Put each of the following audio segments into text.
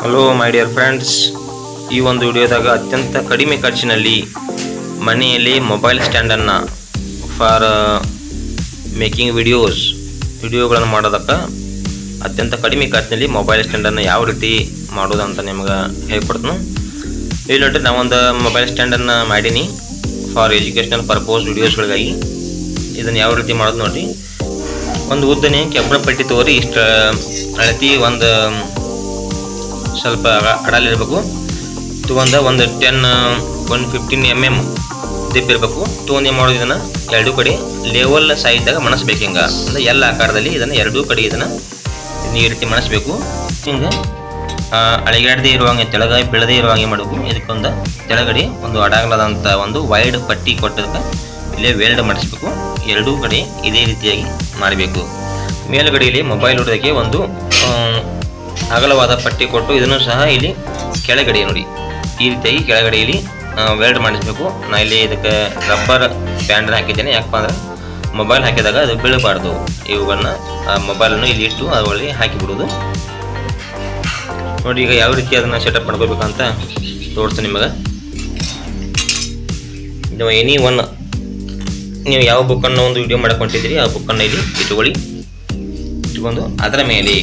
Hello my dear friends ಈ ಒಂದು ವಿಡಿಯೋದಾಗ ಅತ್ಯಂತ ಕಡಿಮೆ ಖರ್ಚಿನಲ್ಲಿ ಮನೆಯಲ್ಲಿ ಮೊಬೈಲ್ ಸ್ಟ್ಯಾಂಡನ್ನು ಫಾರ್ ಮೇಕಿಂಗ್ ವಿಡಿಯೋಸ್ ವಿಡಿಯೋಗಳನ್ನು ಮಾಡೋದಕ್ಕೆ ಅತ್ಯಂತ ಕಡಿಮೆ ಖರ್ಚಿನಲ್ಲಿ ಮೊಬೈಲ್ ಸ್ಟ್ಯಾಂಡನ್ನು ಯಾವ ರೀತಿ ಮಾಡೋದು ಅಂತ ನಿಮ್ಗೆ ಹೇಳ್ಕೊಡ್ತೀನಿ. ಇಲ್ಲಿ ನೋಡ್ರಿ ನಾವೊಂದು ಮೊಬೈಲ್ ಸ್ಟ್ಯಾಂಡನ್ನು ಮಾಡೀನಿ ಫಾರ್ ಎಜುಕೇಷನಲ್ ಪರ್ಪೋಸ್ ವಿಡಿಯೋಸ್ಗಳಿಗಾಗಿ ಇದನ್ನು ಯಾವ ರೀತಿ ಮಾಡೋದು ನೋಡಿರಿ. ಒಂದು ಉದ್ದನೆ ಕೆಬ್ಬಣ ಪಟ್ಟಿ ತೋರಿ ಇಷ್ಟು ಅಳತಿ ಒಂದು ಸ್ವಲ್ಪ ಅಡಲಿರಬೇಕು ತೊಗೊಂಡ ಒಂದು ten one fifteen M M ದಿಪ್ ಇರಬೇಕು. ತೊಗೊಂಡು ಮಾಡೋದು ಇದನ್ನು? ಎರಡೂ ಕಡೆ ಲೆವೆಲ್ ಸೈಜ್ದಾಗ ಮಣಸ್ಬೇಕು ಹಿಂಗೆ. ಅಂದರೆ ಎಲ್ಲ ಆಕಾರದಲ್ಲಿ ಇದನ್ನು ಎರಡೂ ಕಡೆ ಇದನ್ನು ಈ ರೀತಿ ಮಣಸ್ಬೇಕು. ಹಿಂಗೆ ಅಳಿಗಾಡದೇ ಇರುವಂಗೆ ತೆಳಗ ಬೆಳೆದೇ ಇರುವಂಗೆ ಮಾಡಬೇಕು. ಇದಕ್ಕೊಂದು ತೆಳಗಡೆ ಒಂದು ಅಡಗಲಾದಂಥ ಒಂದು ವೈಡ್ ಪಟ್ಟಿ ಕೊಟ್ಟದಕ್ಕೆ ಇಲ್ಲೇ ವೆಲ್ಡ್ ಮಾಡಿಸ್ಬೇಕು. ಎರಡೂ ಕಡೆ ಇದೇ ರೀತಿಯಾಗಿ ಮಾಡಬೇಕು. ಮೇಲುಗಡೆಯಲ್ಲಿ ಮೊಬೈಲ್ ಹೊಡೋದಕ್ಕೆ ಒಂದು ಅಗಲವಾದ ಪಟ್ಟಿ ಕೊಟ್ಟು ಇದನ್ನು ಸಹ ಇಲ್ಲಿ ಕೆಳಗಡೆ ನೋಡಿ. ಈ ರೀತಿಯಾಗಿ ಕೆಳಗಡೆ ಇಲ್ಲಿ ವೆಲ್ಡ್ ಮಾಡಿಸ್ಬೇಕು. ನಾ ಇಲ್ಲಿ ಇದಕ್ಕೆ ರಬ್ಬರ್ ಬ್ಯಾಂಡನ್ನು ಹಾಕಿದ್ದೇನೆ. ಯಾಕಪ್ಪ ಅಂದ್ರೆ ಮೊಬೈಲ್ ಹಾಕಿದಾಗ ಅದು ಬೀಳಬಾರ್ದು. ಇವುಗಳನ್ನ, ಆ ಮೊಬೈಲನ್ನು ಇಲ್ಲಿ ಇಟ್ಟು ಅದರಲ್ಲಿ ಹಾಕಿಬಿಡೋದು ನೋಡಿ, ಈಗ ಯಾವ ರೀತಿ ಅದನ್ನು ಸೆಟಪ್ ಮಾಡ್ಕೋಬೇಕಂತ ತೋರಿಸ್ತೀನಿ ನಿಮಗೆ. ನೀವು ಎನಿ ಒನ್ ನೀವು ಯಾವ ಬುಕ್ಕನ್ನು ಒಂದು ವಿಡಿಯೋ ಮಾಡ್ಕೊಂಡಿದ್ದೀರಿ, ಆ ಬುಕ್ಕನ್ನು ಇಲ್ಲಿ ಇಟ್ಕೊಳ್ಳಿ ಇಟ್ಕೊಂಡು ಅದರ ಮೇಲೆ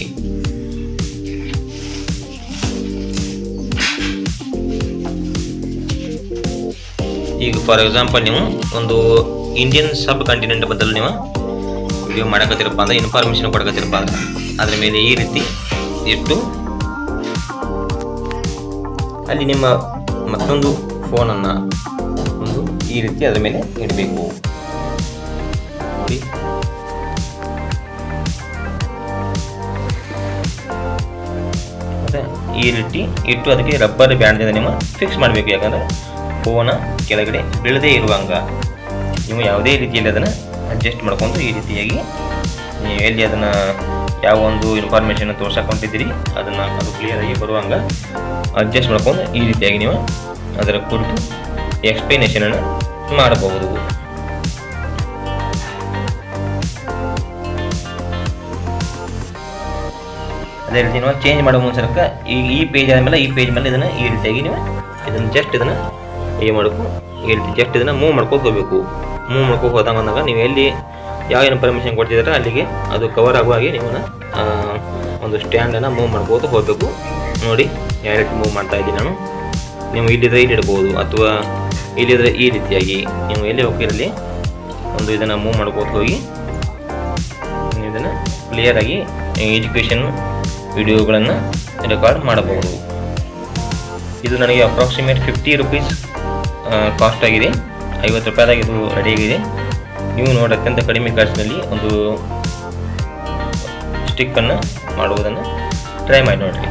ಈಗ ಫಾರ್ ಎಕ್ಸಾಂಪಲ್ ನೀವು ಒಂದು ಇಂಡಿಯನ್ ಸಬ್ ಕಾಂಟಿನೆಂಟ್ ಬದಲು ನೀವು ವಿಡಿಯೋ ಮಾಡಕತ್ತಿರಪ್ಪ ಅಂದ್ರೆ ಇನ್ಫಾರ್ಮೇಷನ್ ಕೊಡಕತ್ತಿರಪ್ಪ ಅಂದ್ರೆ ಅದ್ರ ಮೇಲೆ ಈ ರೀತಿ ಇಟ್ಟು ಅಲ್ಲಿ ನಿಮ್ಮ ಮತ್ತೊಂದು ಫೋನನ್ನು ಒಂದು ಈ ರೀತಿ ಅದರ ಮೇಲೆ ಇಡಬೇಕು. ನೋಡಿ. ಈ ರೀತಿ ಇಟ್ಟು ಅದಕ್ಕೆ ರಬ್ಬರ್ ಬ್ಯಾಂಡ್ದಿಂದ ನೀವು ಫಿಕ್ಸ್ ಮಾಡಬೇಕು. ಯಾಕಂದ್ರೆ ಫೋನ ಕೆಳಗಡೆ ಬೀಳದೇ ಇರುವಂಗ ನೀವು ಯಾವುದೇ ರೀತಿಯಲ್ಲಿ ಅದನ್ನು ಅಡ್ಜಸ್ಟ್ ಮಾಡ್ಕೊಂಡು ಈ ರೀತಿಯಾಗಿ ನೀವು ಎಲ್ಲಿ ಅದನ್ನು ಯಾವ ಒಂದು ಇನ್ಫಾರ್ಮೇಷನ್ ತೋರ್ಸಕೊಂಡಿದ್ದೀರಿ ಅದನ್ನು ಅದು ಕ್ಲಿಯರಾಗಿ ಬರುವಂಗ ಅಡ್ಜಸ್ಟ್ ಮಾಡ್ಕೊಂಡು ಈ ರೀತಿಯಾಗಿ ನೀವು ಅದರ ಕುರಿತು ಎಕ್ಸ್ಪ್ಲನೇಷನನ್ನು ಮಾಡಬಹುದು. ಅದೇ ರೀತಿ ನೀವು ಚೇಂಜ್ ಮಾಡೋ ಮುನ್ಸರಕ್ಕೆ ಈ ಈ ಪೇಜ್ ಆದಮೇಲೆ ಈ ಪೇಜ್ ಮೇಲೆ ಇದನ್ನು ಈ ರೀತಿಯಾಗಿ ನೀವು ಇದನ್ನು ಜಸ್ಟ್ ಇದನ್ನು ಏನು ಮಾಡಬೇಕು ಇಲ್ಲಿ ಜಸ್ಟ್ ಇದನ್ನು ಮೂವ್ ಮಾಡ್ಕೊಂಡು ಹೋಗಬೇಕು. ಮೂವ್ ಮಾಡ್ಕೊಂಡು ಹೋದಾಗ ಅಂದಾಗ ನೀವು ಎಲ್ಲಿ ಯಾವ ಏನು ಪರ್ಮಿಷನ್ ಕೊಡ್ತಿದ್ದಾರೆ ಅಲ್ಲಿಗೆ ಅದು ಕವರ್ ಆಗುವ ಹಾಗೆ ನೀವು ಒಂದು ಸ್ಟ್ಯಾಂಡನ್ನು ಮೂವ್ ಮಾಡ್ಬೋದು ಹೋಗಬೇಕು. ನೋಡಿ, ಯಾವ ಮೂವ್ ಮಾಡ್ತಾ ಇದ್ದೀನಿ ನಾನು. ನೀವು ಇಲ್ಲಿದ್ರೆ ಇಲ್ಲಿ ಇಡ್ಬೋದು, ಅಥವಾ ಇಲ್ಲಿದ್ರೆ ಈ ರೀತಿಯಾಗಿ ನೀವು ಎಲ್ಲಿ ಹೋಗಿರಲಿ ಒಂದು ಇದನ್ನು ಮೂವ್ ಮಾಡ್ಬೋದು ಹೋಗಿ ಇದನ್ನು ಕ್ಲಿಯರಾಗಿ ಎಜುಕೇಷನ್ ವಿಡಿಯೋಗಳನ್ನು ರೆಕಾರ್ಡ್ ಮಾಡಬಹುದು. ಇದು ನನಗೆ ಅಪ್ರಾಕ್ಸಿಮೇಟ್ ಫಿಫ್ಟಿ ರುಪೀಸ್ ಕಾಸ್ಟ್ ಆಗಿದೆ. ಐವತ್ತು ರೂಪಾಯಿದಾಗ ಇದು ರೆಡಿಯಾಗಿದೆ ನೀವು ನೋಡಿ ಅತ್ಯಂತ ಕಡಿಮೆ ಖರ್ಚಿನಲ್ಲಿ ಒಂದು ಸ್ಟಿಕ್ಕನ್ನು ಮಾಡುವುದನ್ನು ಟ್ರೈ ಮಾಡಿ ನೋಡಿರಿ.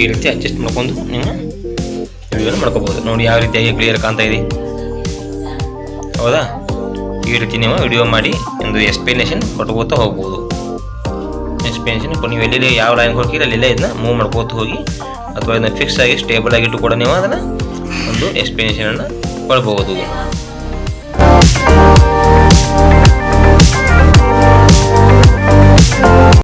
ಈ ರೀತಿ ಅಡ್ಜಸ್ಟ್ ಮಾಡ್ಕೊಂಡು ನೀವು ವಿಡಿಯೋನ ಮಾಡ್ಕೋಬಹುದು ನೋಡಿ ಯಾವ ರೀತಿಯಾಗಿ ಕ್ಲಿಯರ್ ಕಾಣ್ತಾ ಇದೆ. ಹೌದಾ? ಈ ರೀತಿ ನೀವು ವಿಡಿಯೋ ಮಾಡಿ ಒಂದು ಎಕ್ಸ್ಪ್ಲನೇಷನ್ ಕೊಟ್ಕೋತಾ ಹೋಗ್ಬೋದು. ಎಕ್ಸ್ಪ್ಲನೇಷನ್ ನೀವು ಎಲ್ಲೆಲ್ಲಿ ಯಾವ ಲೈನ್ ಹೋಗ್ತೀರಿ ಅಲ್ಲೆಲ್ಲ ಇದನ್ನ ಮೂವ್ ಮಾಡ್ಕೋತ ಹೋಗಿ ಅಥವಾ ಇದನ್ನ ಫಿಕ್ಸ್ ಆಗಿ ಸ್ಟೇಬಲ್ ಆಗಿಟ್ಟು ಕೂಡ ನೀವು ಅದನ್ನು ಒಂದು ಎಕ್ಸ್ಪ್ಲನೇಷನನ್ನು ಕೊಡ್ಬೋದು.